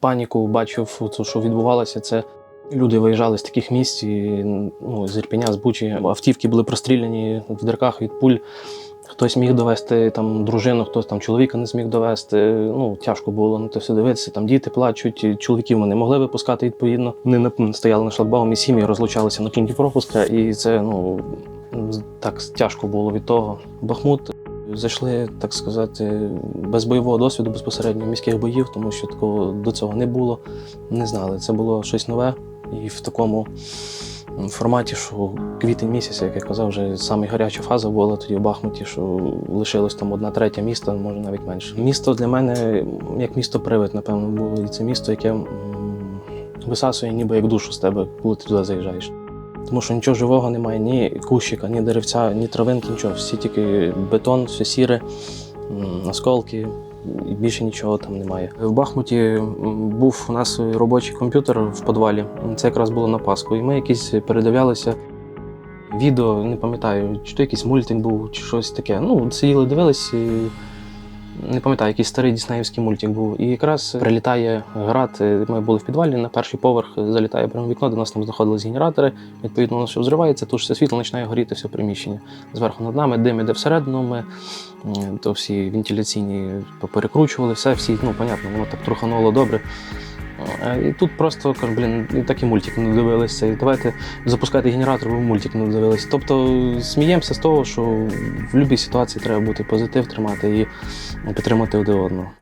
паніку бачив, що відбувалося. Це люди виїжджали з таких місць, і, ну, з Ірпеня, з Бучі. Автівки були простріляні в дирках від пуль. Хтось міг довести там дружину, хтось там чоловіка не зміг довести. Ну тяжко було на це все дивитися. Там діти плачуть, чоловіків ми не могли випускати відповідно. Вони на- стояли на шлагбаумі, сім'ї розлучалися на кінці пропуска, і це ну так тяжко було від того. Бахмут зайшли, так сказати, без бойового досвіду безпосередньо міських боїв, тому що такого до цього не було. Не знали. Це було щось нове і в такому форматі, що квітень місяць, як я казав, вже саме гаряча фаза була тоді в Бахмуті, що лишилось там одна третя міста, може навіть менше. Місто для мене як місто привид, напевно, було. І це місто, яке висасує ніби як душу з тебе, коли ти туди заїжджаєш. Тому що нічого живого немає, ні кущика, ні деревця, ні травинки, нічого. Всі тільки бетон, все сіре, осколки, і більше нічого там немає. В Бахмуті був у нас робочий комп'ютер в підвалі. Це якраз було на Пасху. І ми якісь передивлялися відео, не пам'ятаю, чи то якийсь мультик був, чи щось таке. Ну, сиділи, дивились. І... Не пам'ятаю, якийсь старий діснеївський мультик був. І якраз прилітає град. е, Ми були в підвалі на перший поверх, залітає прямо вікно, до нас там знаходились генератори. Відповідно, воно все взривається, тут все світло починає горіти все приміщення. Зверху над нами дим іде всередину. Ми то всі вентиляційні поперекручували, все, всі, ну, понятно, воно так трухануло добре. І тут просто кажу, блін, так і мультик не дивилися. І давайте запускати генератор, бо мультик не дивилися. Тобто сміємося з того, що в будь-якій ситуації треба бути позитив тримати і підтримати один одного.